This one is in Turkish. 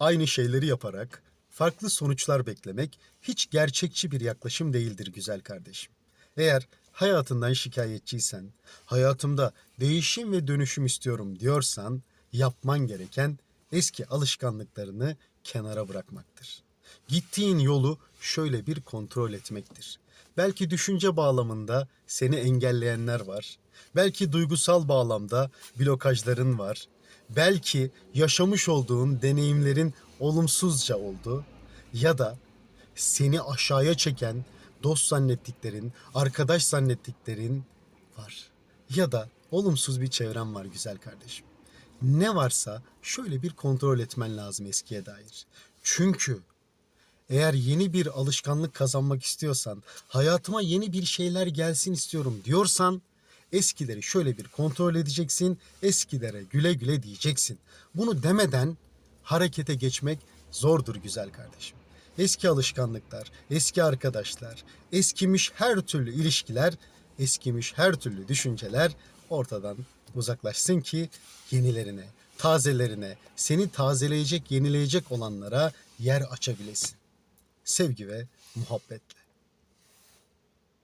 aynı şeyleri yaparak farklı sonuçlar beklemek hiç gerçekçi bir yaklaşım değildir güzel kardeşim. Eğer hayatından şikayetçiysen, hayatımda değişim ve dönüşüm istiyorum diyorsan yapman gereken eski alışkanlıklarını kenara bırakmaktır. Gittiğin yolu şöyle bir kontrol etmektir. Belki düşünce bağlamında seni engelleyenler var. Belki duygusal bağlamda blokajların var. Belki yaşamış olduğun deneyimlerin olumsuzca oldu ya da seni aşağıya çeken dost zannettiklerin, arkadaş zannettiklerin var. Ya da olumsuz bir çevren var güzel kardeşim. Ne varsa şöyle bir kontrol etmen lazım eskiye dair. Çünkü eğer yeni bir alışkanlık kazanmak istiyorsan, hayatıma yeni bir şeyler gelsin istiyorum diyorsan, eskileri şöyle bir kontrol edeceksin, eskilere güle güle diyeceksin. Bunu demeden harekete geçmek zordur güzel kardeşim. Eski alışkanlıklar, eski arkadaşlar, eskimiş her türlü ilişkiler, eskimiş her türlü düşünceler ortadan uzaklaşsın ki yenilerine, tazelerine, seni tazeleyecek, yenileyecek olanlara yer açabilesin sevgi ve muhabbetle.